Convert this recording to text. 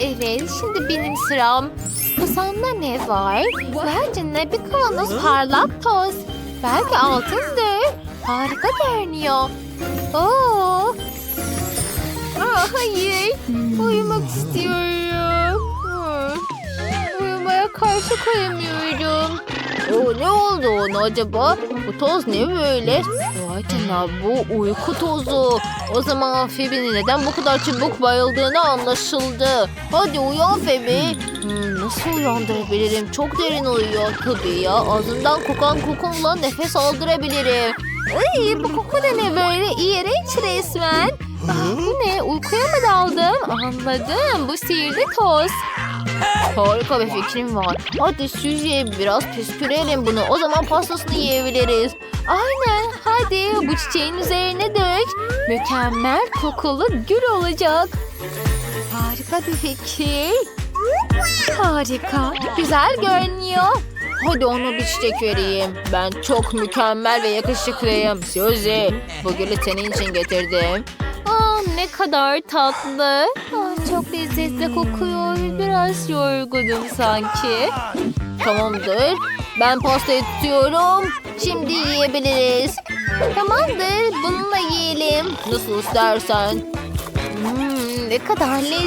evet şimdi benim sıram. Masamda ne var? Bence ne bir kavanoz parlak toz. Belki altındır. Harika görünüyor. Oo. Aa, hayır. Uyumak istiyorum. Uyumaya karşı koyamıyorum. Ne oldu ona acaba? Bu toz ne böyle? Vay canına bu uyku tozu. O zaman Phoebe'nin neden bu kadar çabuk bayıldığını anlaşıldı. Hadi uyan Phoebe. Hmm, nasıl uyandırabilirim? Çok derin uyuyor. Tabii ya ağzından kokan kokumla nefes aldırabilirim. Ay, bu koku da ne böyle? İğrenç resmen. Aa, bu ne? Uykuya mı daldım? Anladım. Bu sihirli toz. Harika bir fikrim var. Hadi Suzy biraz püskürelim bunu. O zaman pastasını yiyebiliriz. Aynen. Hadi bu çiçeğin üzerine dök. Mükemmel kokulu gül olacak. Harika bir fikir. Harika. Güzel görünüyor. Hadi ona bir çiçek vereyim. Ben çok mükemmel ve yakışıklıyım. Suzy, bu gülü senin için getirdim. Aa, ne kadar tatlı. Aa, çok lezzetli kokuyor. Biraz yorgunum sanki. Tamamdır. Ben pastayı tutuyorum. Şimdi yiyebiliriz. Tamamdır. Bununla yiyelim. Nasıl istersen. Hmm, ne kadar lezzetli.